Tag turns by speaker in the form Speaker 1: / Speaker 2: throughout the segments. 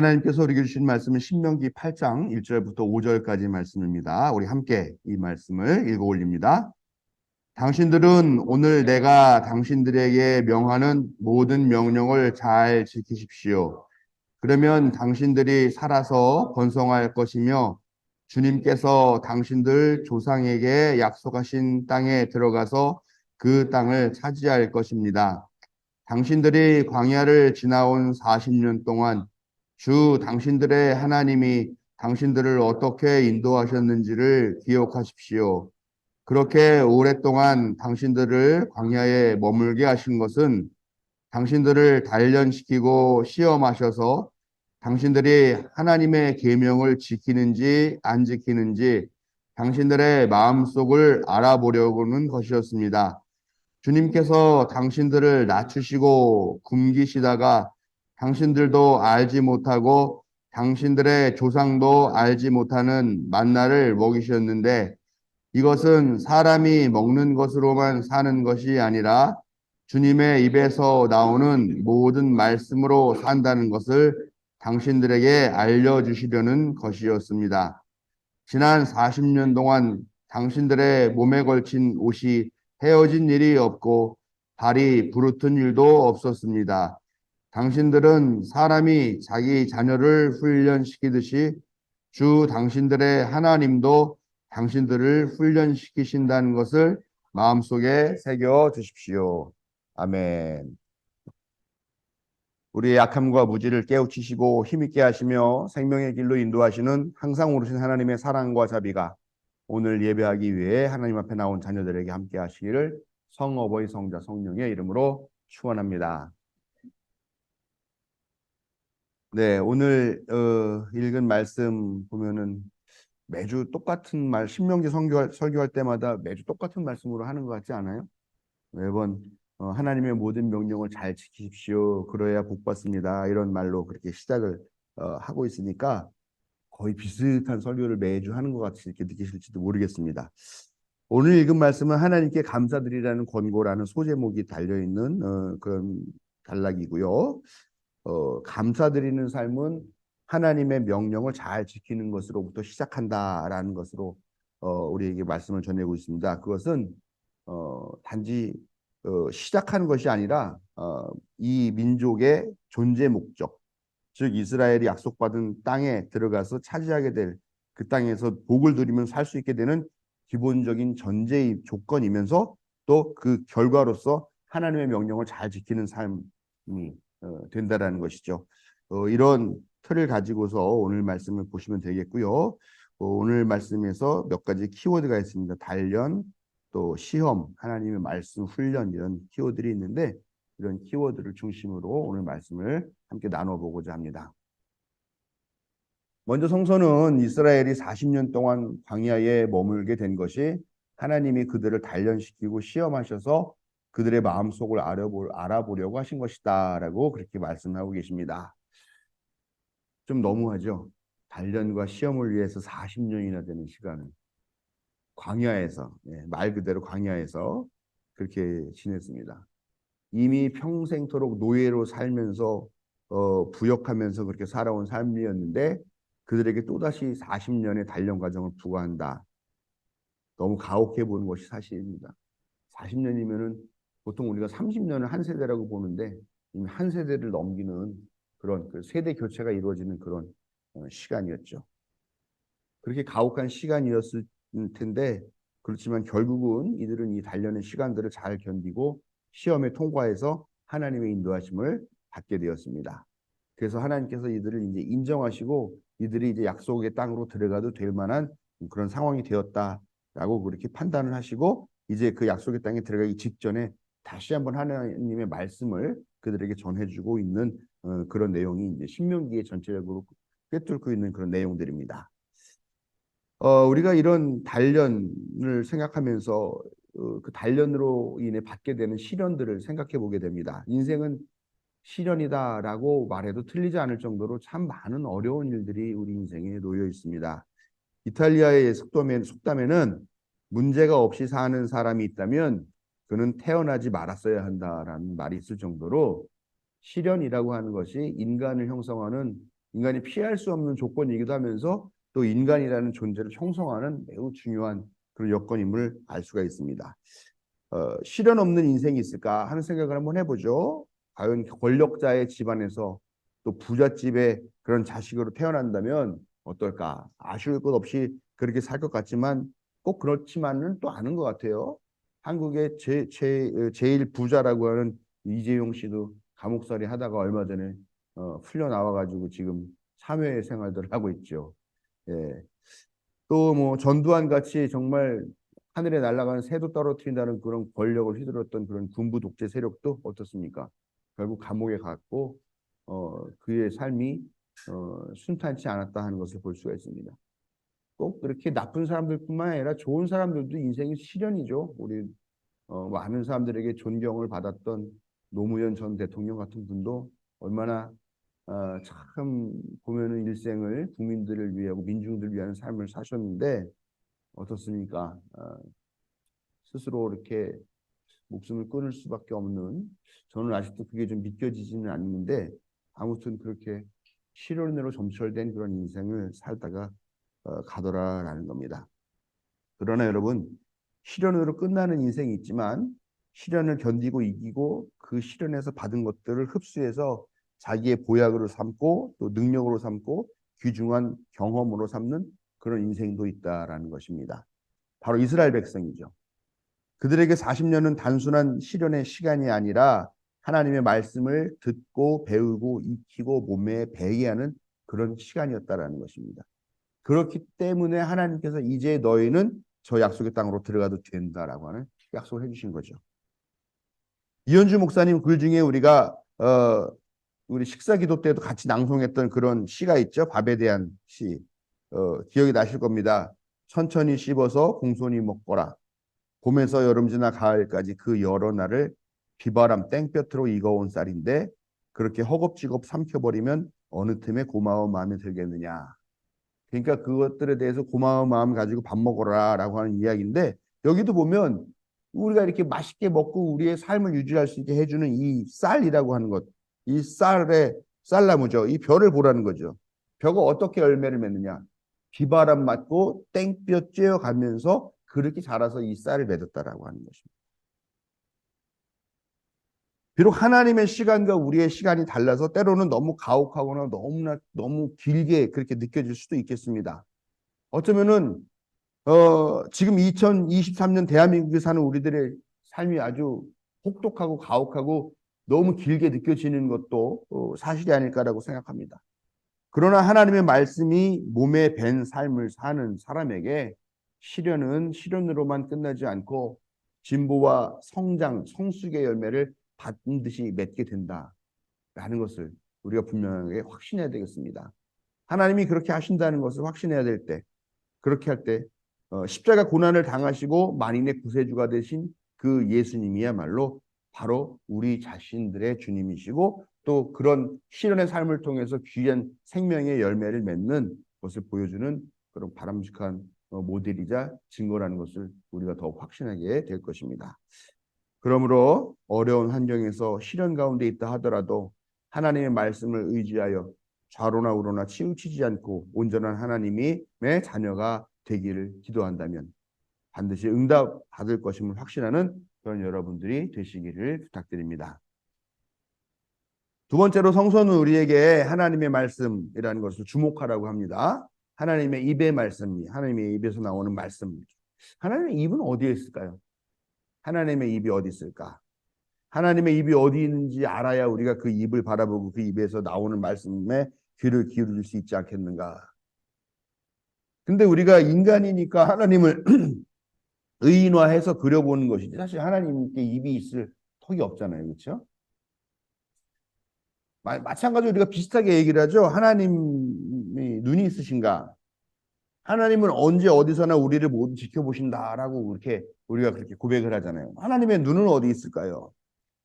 Speaker 1: 하나님께서 우리에게 주신 말씀은 신명기 8장 1절부터 5절까지 말씀입니다. 우리 함께 이 말씀을 읽어 올립니다. 당신들은 오늘 내가 당신들에게 명하는 모든 명령을 잘 지키십시오. 그러면 당신들이 살아서 번성할 것이며 주님께서 당신들 조상에게 약속하신 땅에 들어가서 그 땅을 차지할 것입니다. 당신들이 광야를 지나온 40년 동안 주 당신들의 하나님이 당신들을 어떻게 인도하셨는지를 기억하십시오. 그렇게 오랫동안 당신들을 광야에 머물게 하신 것은 당신들을 단련시키고 시험하셔서 당신들이 하나님의 계명을 지키는지 안 지키는지 당신들의 마음속을 알아보려고는 것이었습니다. 주님께서 당신들을 낮추시고 굶기시다가 당신들도 알지 못하고 당신들의 조상도 알지 못하는 만나를 먹이셨는데 이것은 사람이 먹는 것으로만 사는 것이 아니라 주님의 입에서 나오는 모든 말씀으로 산다는 것을 당신들에게 알려주시려는 것이었습니다. 지난 40년 동안 당신들의 몸에 걸친 옷이 헤어진 일이 없고 발이 부르튼 일도 없었습니다. 당신들은 사람이 자기 자녀를 훈련시키듯이 주 당신들의 하나님도 당신들을 훈련시키신다는 것을 마음속에 새겨 두십시오. 아멘. 우리의 약함과 무지를 깨우치시고 힘있게 하시며 생명의 길로 인도하시는 항상 오르신 하나님의 사랑과 자비가 오늘 예배하기 위해 하나님 앞에 나온 자녀들에게 함께 하시기를 성어버이 성자 성령의 이름으로 축원합니다. 네, 오늘 어, 읽은 말씀 보면은 매주 똑같은 말, 신명기 설교할, 설교할 때마다 매주 똑같은 말씀으로 하는 것 같지 않아요? 매번 어, 하나님의 모든 명령을 잘 지키십시오. 그러야 복 받습니다. 이런 말로 그렇게 시작을 어, 하고 있으니까 거의 비슷한 설교를 매주 하는 것 같이 이렇게 느끼실지도 모르겠습니다. 오늘 읽은 말씀은 하나님께 감사드리라는 권고라는 소제목이 달려 있는 어, 그런 단락이고요. 어, 감사드리는 삶은 하나님의 명령을 잘 지키는 것으로부터 시작한다라는 것으로 어, 우리에게 말씀을 전하고 있습니다. 그것은 어, 단지 어, 시작하는 것이 아니라 어, 이 민족의 존재 목적, 즉 이스라엘이 약속받은 땅에 들어가서 차지하게 될 그 땅에서 복을 누리면 살 수 있게 되는 기본적인 전제의 조건이면서 또 그 결과로서 하나님의 명령을 잘 지키는 삶이 어, 된다라는 것이죠. 어, 이런 틀을 가지고서 오늘 말씀을 보시면 되겠고요. 어, 오늘 말씀에서 몇 가지 키워드가 있습니다. 단련, 또 시험, 하나님의 말씀, 훈련 이런 키워드들이 있는데 이런 키워드를 중심으로 오늘 말씀을 함께 나눠보고자 합니다. 먼저 성서는 이스라엘이 40년 동안 광야에 머물게 된 것이 하나님이 그들을 단련시키고 시험하셔서 그들의 마음속을 알아보, 알아보려고 하신 것이다 라고 그렇게 말씀하고 계십니다. 좀 너무하죠. 단련과 시험을 위해서 40년이나 되는 시간을 광야에서 예, 말 그대로 광야에서 그렇게 지냈습니다. 이미 평생토록 노예로 살면서 어, 부역하면서 그렇게 살아온 삶이었는데 그들에게 또다시 40년의 단련 과정을 부과한다. 너무 가혹해 보는 것이 사실입니다. 40년이면은 보통 우리가 30년을 한 세대라고 보는데 이미 한 세대를 넘기는 그런 그 세대 교체가 이루어지는 그런 어, 시간이었죠. 그렇게 가혹한 시간이었을 텐데 그렇지만 결국은 이들은 이 단련의 시간들을 잘 견디고 시험에 통과해서 하나님의 인도하심을 받게 되었습니다. 그래서 하나님께서 이들을 이제 인정하시고 이들이 이제 약속의 땅으로 들어가도 될 만한 그런 상황이 되었다라고 그렇게 판단을 하시고 이제 그 약속의 땅에 들어가기 직전에 다시 한번 하나님의 말씀을 그들에게 전해주고 있는 어, 그런 내용이 이제 신명기의 전체적으로 꿰뚫고 있는 그런 내용들입니다. 어, 우리가 이런 단련을 생각하면서 어, 그 단련으로 인해 받게 되는 시련들을 생각해 보게 됩니다. 인생은 시련이다라고 말해도 틀리지 않을 정도로 참 많은 어려운 일들이 우리 인생에 놓여 있습니다. 이탈리아의 속담에, 속담에는 문제가 없이 사는 사람이 있다면 그는 태어나지 말았어야 한다라는 말이 있을 정도로 시련이라고 하는 것이 인간을 형성하는 인간이 피할 수 없는 조건이기도 하면서 또 인간이라는 존재를 형성하는 매우 중요한 그런 여건임을 알 수가 있습니다. 어, 실현 없는 인생이 있을까 하는 생각을 한번 해보죠. 과연 권력자의 집안에서 또 부잣집의 그런 자식으로 태어난다면 어떨까? 아쉬울 것 없이 그렇게 살 것 같지만 꼭 그렇지만은 또 아는 것 같아요. 한국의 제, 제, 제일 부자라고 하는 이재용 씨도 감옥살이 하다가 얼마 전에 어, 풀려 나와가지고 지금 사회 생활들을 하고 있죠. 예. 또 뭐 전두환 같이 정말 하늘에 날아가는 새도 떨어뜨린다는 그런 권력을 휘둘렀던 그런 군부 독재 세력도 어떻습니까? 결국 감옥에 갔고 어, 그의 삶이 어, 순탄치 않았다 하는 것을 볼 수가 있습니다. 꼭 그렇게 나쁜 사람들뿐만 아니라 좋은 사람들도 인생이 시련이죠. 우리 어, 많은 사람들에게 존경을 받았던 노무현 전 대통령 같은 분도 얼마나 어, 참 보면은 일생을 국민들을 위하고 민중들을 위한 삶을 사셨는데 어떻습니까? 어, 스스로 이렇게 목숨을 끊을 수밖에 없는 저는 아직도 그게 좀 믿겨지지는 않는데 아무튼 그렇게 실현으로 점철된 그런 인생을 살다가 어, 가더라라는 겁니다. 그러나 여러분 실현으로 끝나는 인생이 있지만 시련을 견디고 이기고 그 시련에서 받은 것들을 흡수해서 자기의 보약으로 삼고 또 능력으로 삼고 귀중한 경험으로 삼는 그런 인생도 있다라는 것입니다. 바로 이스라엘 백성이죠. 그들에게 40년은 단순한 시련의 시간이 아니라 하나님의 말씀을 듣고 배우고 익히고 몸에 배게 하는 그런 시간이었다라는 것입니다. 그렇기 때문에 하나님께서 이제 너희는 저 약속의 땅으로 들어가도 된다라고 하는 약속을 해주신 거죠. 이현주 목사님 글 중에 우리가 어, 우리 식사 기도 때도 같이 낭송했던 그런 시가 있죠. 밥에 대한 시. 어, 기억이 나실 겁니다. 천천히 씹어서 공손히 먹거라. 봄에서 여름 지나 가을까지 그 여러 날을 비바람 땡볕으로 익어온 쌀인데 그렇게 허겁지겁 삼켜버리면 어느 틈에 고마운 마음이 들겠느냐. 그러니까 그것들에 대해서 고마운 마음 가지고 밥 먹어라 라고 하는 이야기인데 여기도 보면 우리가 이렇게 맛있게 먹고 우리의 삶을 유지할 수 있게 해주는 이 쌀이라고 하는 것, 이 쌀의 쌀나무죠. 이 벼를 보라는 거죠. 벼가 어떻게 열매를 맺느냐? 비바람 맞고 땡볕 쬐어 가면서 그렇게 자라서 이 쌀을 맺었다라고 하는 것입니다. 비록 하나님의 시간과 우리의 시간이 달라서 때로는 너무 가혹하거나 너무나 너무 길게 그렇게 느껴질 수도 있겠습니다. 어쩌면은 어, 지금 2023년 대한민국에 사는 우리들의 삶이 아주 혹독하고 가혹하고 너무 길게 느껴지는 것도 어, 사실이 아닐까라고 생각합니다. 그러나 하나님의 말씀이 몸에 밴 삶을 사는 사람에게 시련은 시련으로만 끝나지 않고 진보와 성장, 성숙의 열매를 반드시 맺게 된다라는 것을 우리가 분명하게 확신해야 되겠습니다. 하나님이 그렇게 하신다는 것을 확신해야 될 때, 그렇게 할 때, 어, 십자가 고난을 당하시고 만인의 구세주가 되신 그 예수님이야말로 바로 우리 자신들의 주님이시고 또 그런 시련의 삶을 통해서 귀한 생명의 열매를 맺는 것을 보여주는 그런 바람직한 어, 모델이자 증거라는 것을 우리가 더욱 확신하게 될 것입니다. 그러므로 어려운 환경에서 시련 가운데 있다 하더라도 하나님의 말씀을 의지하여 좌로나 우로나 치우치지 않고 온전한 하나님의 자녀가 되기를 기도한다면 반드시 응답 받을 것임을 확신하는 그런 여러분들이 되시기를 부탁드립니다. 두 번째로 성서는 우리에게 하나님의 말씀이라는 것을 주목하라고 합니다. 하나님의 입의 말씀, 하나님의 입에서 나오는 말씀. 하나님의 입은 어디에 있을까요? 하나님의 입이 어디 있을까? 하나님의 입이 어디 있는지 알아야 우리가 그 입을 바라보고 그 입에서 나오는 말씀에 귀를 기울일 수 있지 않겠는가? 근데 우리가 인간이니까 하나님을 의인화해서 그려보는 것이지 사실 하나님께 입이 있을 턱이 없잖아요. 그렇죠? 마찬가지로 우리가 비슷하게 얘기를 하죠. 하나님이 눈이 있으신가? 하나님은 언제 어디서나 우리를 모두 지켜보신다라고 그렇게 우리가 그렇게 고백을 하잖아요. 하나님의 눈은 어디 있을까요?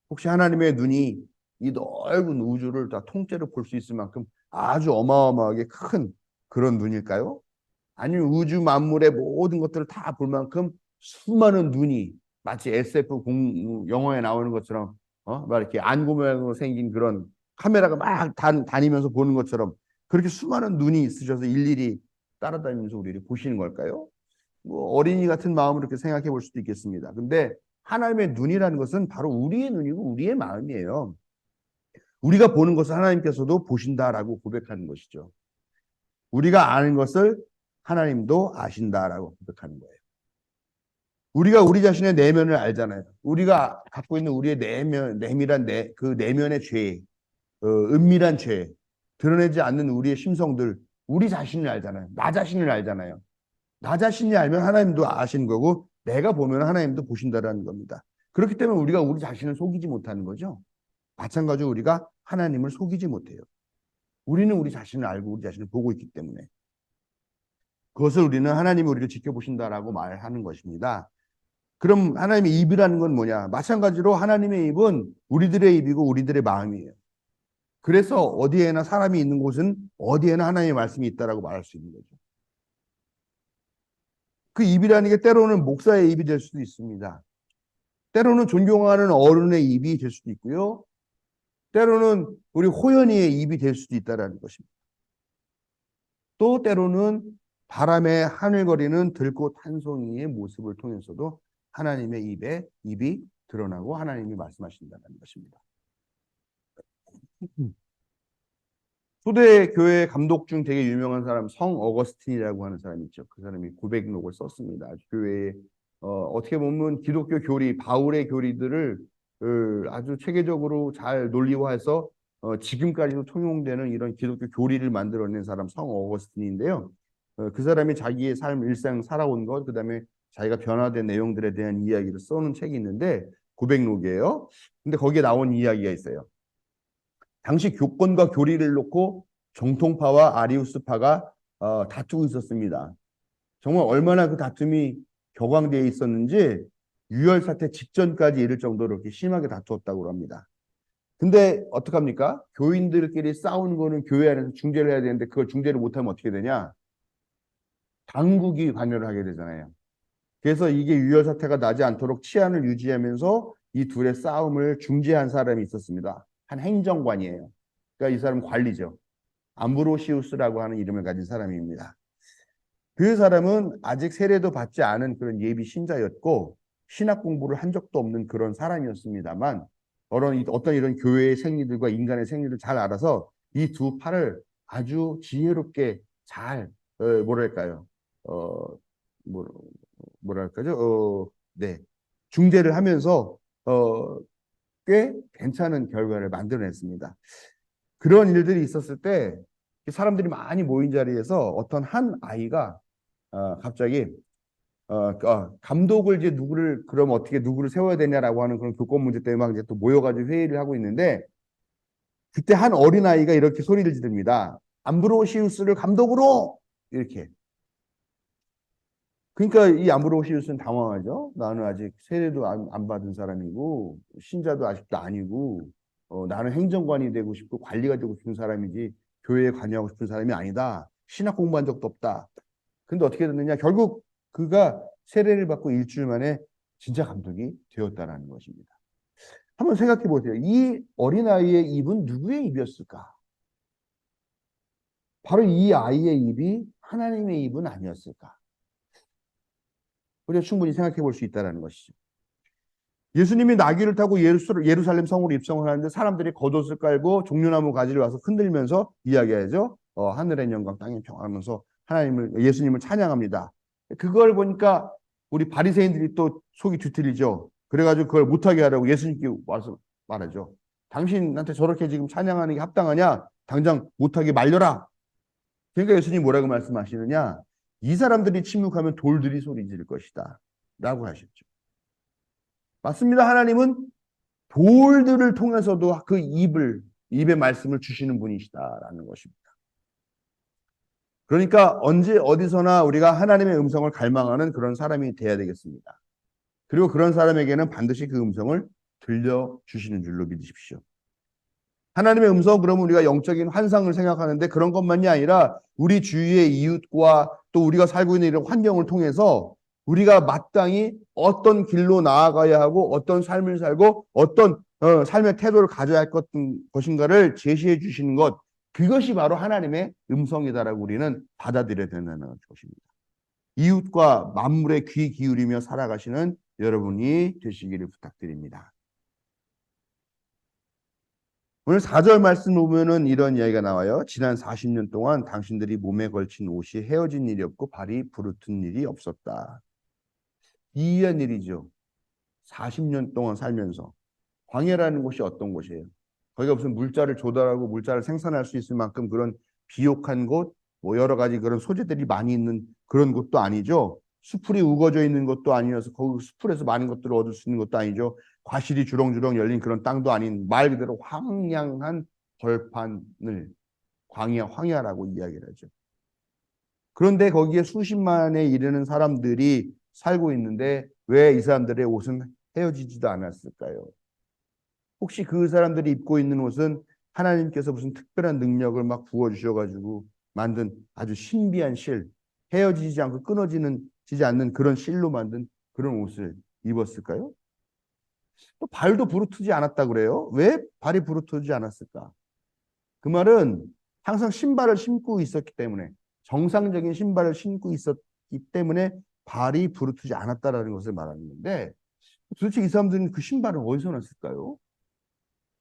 Speaker 1: 혹시 하나님의 눈이 이 넓은 우주를 다 통째로 볼 수 있을 만큼 아주 어마어마하게 큰 그런 눈일까요? 아니면 우주 만물의 모든 것들을 다 볼 만큼 수많은 눈이 마치 SF 공, 영화에 나오는 것처럼 어? 막 이렇게 안구 모양으로 생긴 그런 카메라가 막 다, 다니면서 보는 것처럼 그렇게 수많은 눈이 있으셔서 일일이 따라다니면서 우리를 보시는 걸까요? 뭐 어린이 같은 마음으로 이렇게 생각해 볼 수도 있겠습니다. 근데 하나님의 눈이라는 것은 바로 우리의 눈이고 우리의 마음이에요. 우리가 보는 것을 하나님께서도 보신다라고 고백하는 것이죠. 우리가 아는 것을 하나님도 아신다라고 고백하는 거예요. 우리가 우리 자신의 내면을 알잖아요. 우리가 갖고 있는 우리의 내면, 내밀한 내, 그 내면의 죄, 어, 은밀한 죄, 드러내지 않는 우리의 심성들, 우리 자신을 알잖아요. 나 자신을 알잖아요. 나 자신이 알면 하나님도 아시는 거고, 내가 보면 하나님도 보신다라는 겁니다. 그렇기 때문에 우리가 우리 자신을 속이지 못하는 거죠. 마찬가지로 우리가 하나님을 속이지 못해요. 우리는 우리 자신을 알고 우리 자신을 보고 있기 때문에. 그것을 우리는 하나님이 우리를 지켜보신다라고 말하는 것입니다. 그럼 하나님의 입이라는 건 뭐냐? 마찬가지로 하나님의 입은 우리들의 입이고 우리들의 마음이에요. 그래서 어디에나 사람이 있는 곳은 어디에나 하나님의 말씀이 있다라고 말할 수 있는 거죠. 그 입이라는 게 때로는 목사의 입이 될 수도 있습니다. 때로는 존경하는 어른의 입이 될 수도 있고요. 때로는 우리 호연이의 입이 될 수도 있다라는 것입니다. 또 때로는 바람에 하늘거리는 들꽃 한 송이의 모습을 통해서도 하나님의 입에 입이 드러나고 하나님이 말씀하신다는 것입니다. 초대 교회 감독 중 되게 유명한 사람 성 어거스틴이라고 하는 사람이 있죠. 그 사람이 고백록을 썼습니다. 교회에 어, 어떻게 보면 기독교 교리 바울의 교리들을 어, 아주 체계적으로 잘 논리화해서 어, 지금까지도 통용되는 이런 기독교 교리를 만들어낸 사람 성 어거스틴인데요. 어, 그 사람이 자기의 삶 일상 살아온 것, 그다음에 자기가 변화된 내용들에 대한 이야기를 써놓은 책이 있는데 고백록이에요. 근데 거기에 나온 이야기가 있어요. 당시 교권과 교리를 놓고 정통파와 아리우스파가 어, 다투고 있었습니다. 정말 얼마나 그 다툼이 격앙되어 있었는지 유혈 사태 직전까지 이를 정도로 이렇게 심하게 다투었다고 합니다. 근데 어떡합니까? 교인들끼리 싸우는 거는 교회 안에서 중재를 해야 되는데 그걸 중재를 못하면 어떻게 되냐? 당국이 관여를 하게 되잖아요. 그래서 이게 유혈 사태가 나지 않도록 치안을 유지하면서 이 둘의 싸움을 중재한 사람이 있었습니다. 한 행정관이에요. 그러니까 이 사람 관리죠. 암브로시우스라고 하는 이름을 가진 사람입니다. 그 사람은 아직 세례도 받지 않은 그런 예비 신자였고 신학 공부를 한 적도 없는 그런 사람이었습니다만 어떤, 이런 교회의 생리들과 인간의 생리를 잘 알아서 이 두 팔을 아주 지혜롭게 잘 어, 뭐랄까요 어, 뭐, 뭐랄까죠 어, 네 중재를 하면서 어, 꽤 괜찮은 결과를 만들어냈습니다. 그런 일들이 있었을 때 사람들이 많이 모인 자리에서 어떤 한 아이가 어, 갑자기 어, 어, 감독을 이제 누구를 그럼 어떻게 누구를 세워야 되냐라고 하는 그런 교권 문제 때문에 막 이제 또 모여가지고 회의를 하고 있는데 그때 한 어린 아이가 이렇게 소리를 지릅니다. 암브로시우스를 감독으로 이렇게. 그러니까 이 암브로시우스는 당황하죠. 나는 아직 세례도 안, 안 받은 사람이고 신자도 아직도 아니고 어, 나는 행정관이 되고 싶고 관리가 되고 싶은 사람이지 교회에 관여하고 싶은 사람이 아니다. 신학 공부한 적도 없다. 근데 어떻게 됐느냐? 결국 그가 세례를 받고 일주일 만에 진짜 감독이 되었다라는 것입니다. 한번 생각해 보세요. 이 어린아이의 입은 누구의 입이었을까? 바로 이 아이의 입이 하나님의 입은 아니었을까? 우리가 충분히 생각해 볼 수 있다는 것이죠. 예수님이 나귀를 타고 예루살렘 성으로 입성을 하는데 사람들이 겉옷을 깔고 종려나무 가지를 와서 흔들면서 이야기하죠. 어, 하늘의 영광 땅의 평하면서 하나님을 예수님을 찬양합니다. 그걸 보니까 우리 바리새인들이 또 속이 뒤틀리죠. 그래가지고 그걸 못하게 하라고 예수님께 와서 말하죠. 당신한테 저렇게 지금 찬양하는 게 합당하냐? 당장 못하게 말려라. 그러니까 예수님 뭐라고 말씀하시느냐? 이 사람들이 침묵하면 돌들이 소리 지를 것이다. 라고 하셨죠. 맞습니다. 하나님은 돌들을 통해서도 그 입을, 입의 말씀을 주시는 분이시다라는 것입니다. 그러니까 언제 어디서나 우리가 하나님의 음성을 갈망하는 그런 사람이 돼야 되겠습니다. 그리고 그런 사람에게는 반드시 그 음성을 들려주시는 줄로 믿으십시오. 하나님의 음성 그러면 우리가 영적인 환상을 생각하는데 그런 것만이 아니라 우리 주위의 이웃과 또 우리가 살고 있는 이런 환경을 통해서 우리가 마땅히 어떤 길로 나아가야 하고 어떤 삶을 살고 어떤 어, 삶의 태도를 가져야 할 것, 것인가를 제시해 주시는 것 그것이 바로 하나님의 음성이다라고 우리는 받아들여야 된다는 것입니다. 이웃과 만물에 귀 기울이며 살아가시는 여러분이 되시기를 부탁드립니다. 오늘 4절 말씀 보면은 이런 이야기가 나와요. 지난 40년 동안 당신들이 몸에 걸친 옷이 헤어진 일이 없고 발이 부르튼 일이 없었다. 이해한 일이죠. 40년 동안 살면서 광야라는 곳이 어떤 곳이에요? 거기가 무슨 물자를 조달하고 물자를 생산할 수 있을 만큼 그런 비옥한 곳, 뭐 여러 가지 그런 소재들이 많이 있는 그런 곳도 아니죠. 수풀이 우거져 있는 것도 아니어서 거기 수풀에서 많은 것들을 얻을 수 있는 것도 아니죠. 과실이 주렁주렁 열린 그런 땅도 아닌 말 그대로 황량한 벌판을 광야 황야라고 이야기를 하죠. 그런데 거기에 수십만에 이르는 사람들이 살고 있는데 왜 이 사람들의 옷은 헤어지지도 않았을까요? 혹시 그 사람들이 입고 있는 옷은 하나님께서 무슨 특별한 능력을 막 부어 주셔가지고 만든 아주 신비한 실, 헤어지지 않고 끊어지는 지지 않는 그런 실로 만든 그런 옷을 입었을까요? 또 발도 부르트지 않았다 그래요. 왜 발이 부르트지 않았을까? 그 말은 항상 신발을 신고 있었기 때문에 정상적인 신발을 신고 있었기 때문에 발이 부르트지 않았다라는 것을 말하는 건데 도대체 이 사람들은 그 신발을 어디서 났을까요?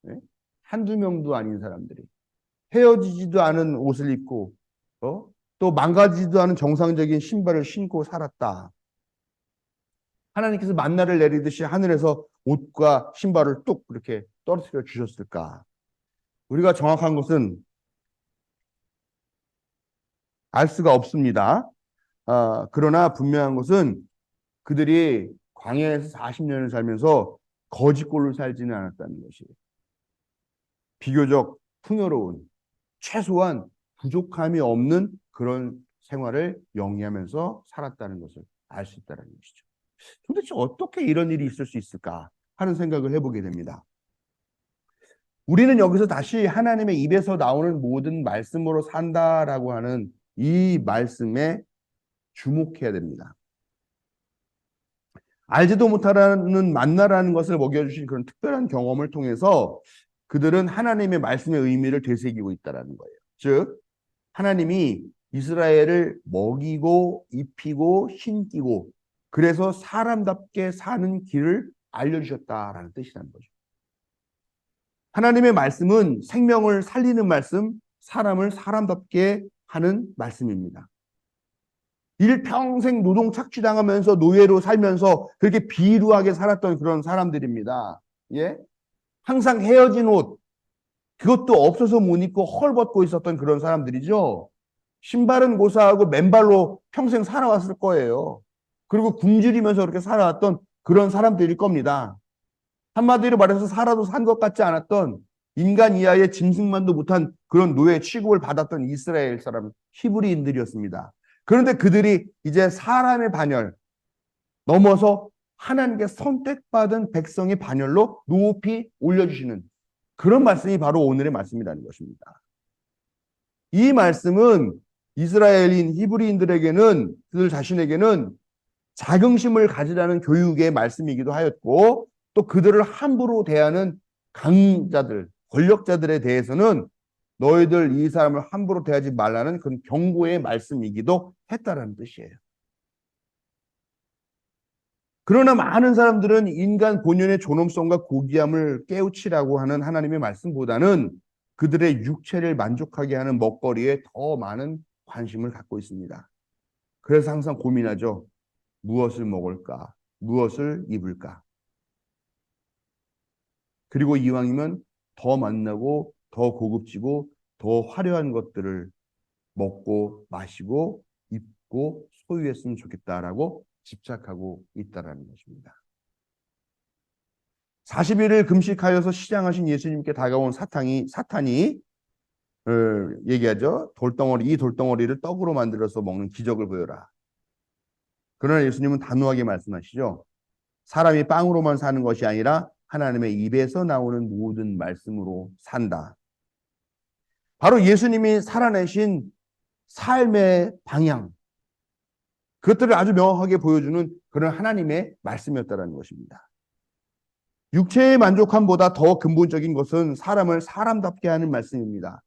Speaker 1: 네? 한두 명도 아닌 사람들이 헤어지지도 않은 옷을 입고 어? 또 망가지지도 않은 정상적인 신발을 신고 살았다. 하나님께서 만나를 내리듯이 하늘에서 옷과 신발을 뚝 이렇게 떨어뜨려 주셨을까? 우리가 정확한 것은 알 수가 없습니다. 아, 그러나 분명한 것은 그들이 광야에서 40년을 살면서 거짓골로 살지는 않았다는 것이에요. 비교적 풍요로운 최소한 부족함이 없는 그런 생활을 영위하면서 살았다는 것을 알 수 있다는 것이죠. 도대체 어떻게 이런 일이 있을 수 있을까 하는 생각을 해보게 됩니다. 우리는 여기서 다시 하나님의 입에서 나오는 모든 말씀으로 산다라고 하는 이 말씀에 주목해야 됩니다. 알지도 못하는 만나라는 것을 먹여주신 그런 특별한 경험을 통해서 그들은 하나님의 말씀의 의미를 되새기고 있다라는 거예요. 즉, 하나님이 이스라엘을 먹이고 입히고 신기고 그래서 사람답게 사는 길을 알려주셨다라는 뜻이라는 거죠. 하나님의 말씀은 생명을 살리는 말씀, 사람을 사람답게 하는 말씀입니다. 일평생 노동 착취당하면서 노예로 살면서 그렇게 비루하게 살았던 그런 사람들입니다. 예? 항상 헤어진 옷, 그것도 없어서 못 입고 헐벗고 있었던 그런 사람들이죠. 신발은 고사하고 맨발로 평생 살아왔을 거예요. 그리고 굶주리면서 그렇게 살아왔던 그런 사람들일 겁니다. 한마디로 말해서 살아도 산 것 같지 않았던 인간 이하의 짐승만도 못한 그런 노예 취급을 받았던 이스라엘 사람 히브리인들이었습니다. 그런데 그들이 이제 사람의 반열 넘어서 하나님께 선택받은 백성의 반열로 높이 올려주시는 그런 말씀이 바로 오늘의 말씀이라는 것입니다. 이 말씀은 이스라엘인 히브리인들에게는 그들 자신에게는 자긍심을 가지라는 교육의 말씀이기도 하였고 또 그들을 함부로 대하는 강자들, 권력자들에 대해서는 너희들 이 사람을 함부로 대하지 말라는 그런 경고의 말씀이기도 했다라는 뜻이에요. 그러나 많은 사람들은 인간 본연의 존엄성과 고귀함을 깨우치라고 하는 하나님의 말씀보다는 그들의 육체를 만족하게 하는 먹거리에 더 많은 관심을 갖고 있습니다. 그래서 항상 고민하죠. 무엇을 먹을까? 무엇을 입을까? 그리고 이왕이면 더 만나고 더 고급지고 더 화려한 것들을 먹고 마시고 입고 소유했으면 좋겠다라고 집착하고 있다라는 것입니다. 40일을 금식하여서 시장하신 예수님께 다가온 사탄이 사탄이 어, 얘기하죠. 돌덩어리 이 돌덩어리를 떡으로 만들어서 먹는 기적을 보여라. 그러나 예수님은 단호하게 말씀하시죠. 사람이 빵으로만 사는 것이 아니라 하나님의 입에서 나오는 모든 말씀으로 산다. 바로 예수님이 살아내신 삶의 방향, 그것들을 아주 명확하게 보여주는 그런 하나님의 말씀이었다는 것입니다. 육체의 만족함보다 더 근본적인 것은 사람을 사람답게 하는 말씀입니다.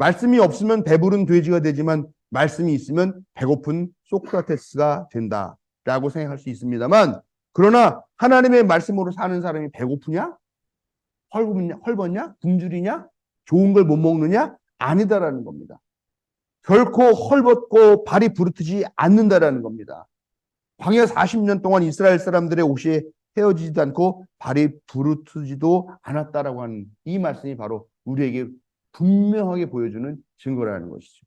Speaker 1: 말씀이 없으면 배부른 돼지가 되지만 말씀이 있으면 배고픈 소크라테스가 된다라고 생각할 수 있습니다만 그러나 하나님의 말씀으로 사는 사람이 배고프냐? 헐벗냐? 헐벗냐? 굶주리냐? 좋은 걸 못 먹느냐? 아니다라는 겁니다. 결코 헐벗고 발이 부르트지 않는다라는 겁니다. 광야 40년 동안 이스라엘 사람들의 옷이 헤어지지도 않고 발이 부르트지도 않았다라고 하는 이 말씀이 바로 우리에게 분명하게 보여주는 증거라는 것이죠.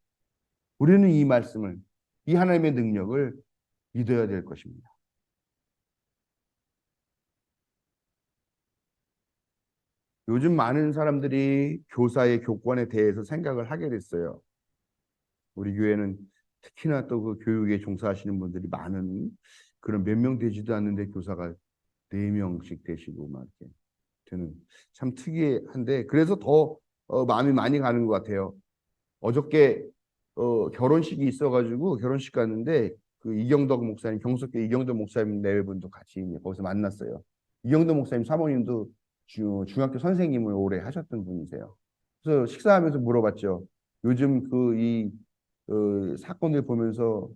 Speaker 1: 우리는 이 말씀을, 이 하나님의 능력을 믿어야 될 것입니다. 요즘 많은 사람들이 교사의 교권에 대해서 생각을 하게 됐어요. 우리 교회는 특히나 또 그 교육에 종사하시는 분들이 많은 그런 몇 명 되지도 않는데 교사가 네 명씩 되시고 막 이렇게 되는 참 특이한데 그래서 더 어, 마음이 많이 가는 것 같아요. 어저께 어, 결혼식이 있어가지고 결혼식 갔는데 그 이경덕 목사님 경석교 이경덕 목사님 네 분도 같이 거기서 만났어요. 이경덕 목사님 사모님도 중, 중학교 선생님을 오래 하셨던 분이세요. 그래서 식사하면서 물어봤죠. 요즘 그이 그 사건을 보면서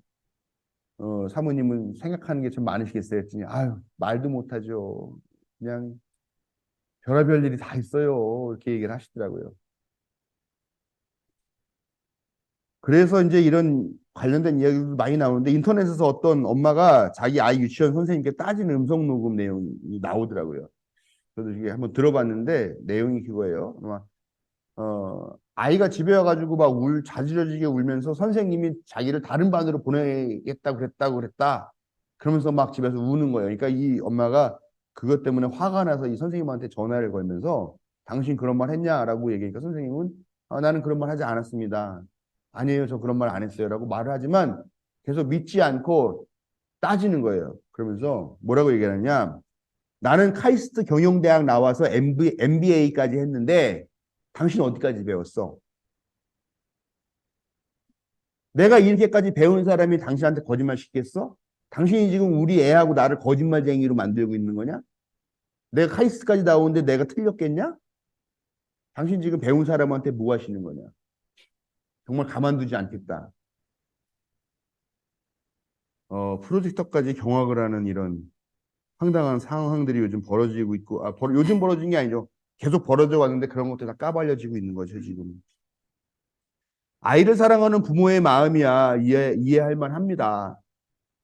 Speaker 1: 어, 사모님은 생각하는 게좀 많으시겠어요? 했더니 아유 말도 못하죠. 그냥 별의별 일이 다 있어요. 이렇게 얘기를 하시더라고요. 그래서 이제 이런 관련된 이야기도 많이 나오는데 인터넷에서 어떤 엄마가 자기 아이 유치원 선생님께 따진 음성 녹음 내용이 나오더라고요. 저도 이게 한번 들어봤는데 내용이 그거예요. 아마 어, 아이가 집에 와가지고 막 울, 자지러지게 울면서 선생님이 자기를 다른 반으로 보내겠다고 그랬다고 그랬다. 그러면서 막 집에서 우는 거예요. 그러니까 이 엄마가 그것 때문에 화가 나서 이 선생님한테 전화를 걸면서 당신 그런 말 했냐라고 얘기하니까 선생님은 아, 나는 그런 말 하지 않았습니다. 아니에요. 저 그런 말 안 했어요. 라고 말을 하지만 계속 믿지 않고 따지는 거예요. 그러면서 뭐라고 얘기하느냐. 나는 카이스트 경영대학 나와서 MB, MBA까지 했는데 당신 어디까지 배웠어? 내가 이렇게까지 배운 사람이 당신한테 거짓말 시켰어? 당신이 지금 우리 애하고 나를 거짓말쟁이로 만들고 있는 거냐? 내가 카이스트까지 나오는데 내가 틀렸겠냐? 당신 지금 배운 사람한테 뭐 하시는 거냐? 정말 가만두지 않겠다. 어, 프로젝터까지 경악을 하는 이런 황당한 상황들이 요즘 벌어지고 있고, 아, 벌, 요즘 벌어진 게 아니죠. 계속 벌어져 왔는데 그런 것들 다 까발려지고 있는 거죠, 지금. 아이를 사랑하는 부모의 마음이야 이해, 이해할 만 합니다.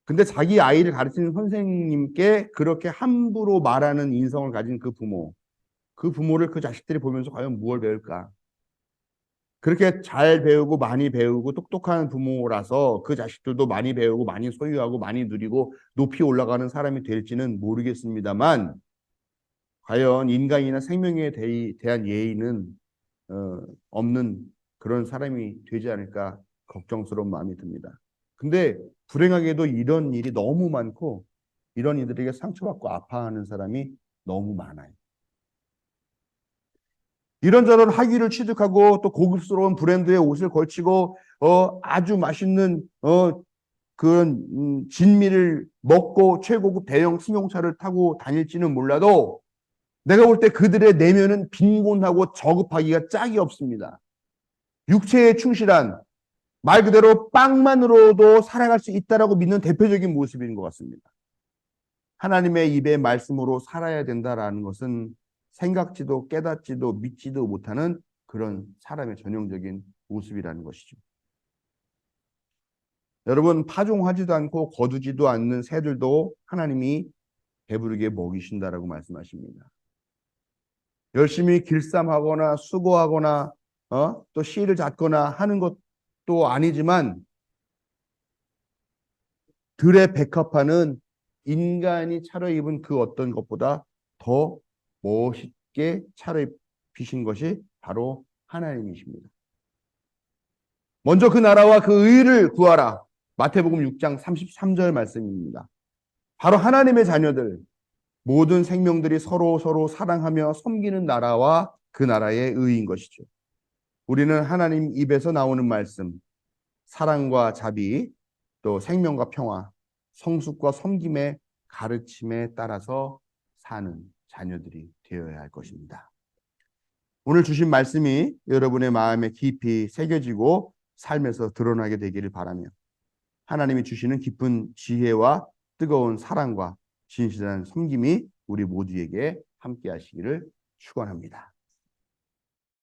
Speaker 1: 근데 자기 아이를 가르치는 선생님께 그렇게 함부로 말하는 인성을 가진 그 부모, 그 부모를 그 자식들이 보면서 과연 무엇을 배울까? 그렇게 잘 배우고 많이 배우고 똑똑한 부모라서 그 자식들도 많이 배우고 많이 소유하고 많이 누리고 높이 올라가는 사람이 될지는 모르겠습니다만 과연 인간이나 생명에 대한 예의는 어, 없는 그런 사람이 되지 않을까 걱정스러운 마음이 듭니다. 근데 불행하게도 이런 일이 너무 많고 이런 이들에게 상처받고 아파하는 사람이 너무 많아요. 이런저런 학위를 취득하고 또 고급스러운 브랜드의 옷을 걸치고 어 아주 맛있는 어 그런 음, 진미를 먹고 최고급 대형 승용차를 타고 다닐지는 몰라도 내가 볼 때 그들의 내면은 빈곤하고 저급하기가 짝이 없습니다. 육체에 충실한 말 그대로 빵만으로도 살아갈 수 있다라고 믿는 대표적인 모습인 것 같습니다. 하나님의 입의 말씀으로 살아야 된다라는 것은 생각지도 깨닫지도 믿지도 못하는 그런 사람의 전형적인 모습이라는 것이죠. 여러분 파종하지도 않고 거두지도 않는 새들도 하나님이 배부르게 먹이신다라고 말씀하십니다. 열심히 길쌈하거나 수고하거나 어? 또 씨를 잡거나 하는 것 도 아니지만 들의 백합화는 인간이 차려입은 그 어떤 것보다 더 멋있게 차려입히신 것이 바로 하나님이십니다. 먼저 그 나라와 그 의를 구하라. 마태복음 6장 33절 말씀입니다. 바로 하나님의 자녀들, 모든 생명들이 서로 서로 사랑하며 섬기는 나라와 그 나라의 의인 것이죠. 우리는 하나님 입에서 나오는 말씀, 사랑과 자비, 또 생명과 평화, 성숙과 섬김의 가르침에 따라서 사는 자녀들이 되어야 할 것입니다. 오늘 주신 말씀이 여러분의 마음에 깊이 새겨지고 삶에서 드러나게 되기를 바라며 하나님이 주시는 깊은 지혜와 뜨거운 사랑과 진실한 섬김이 우리 모두에게 함께 하시기를 축원합니다.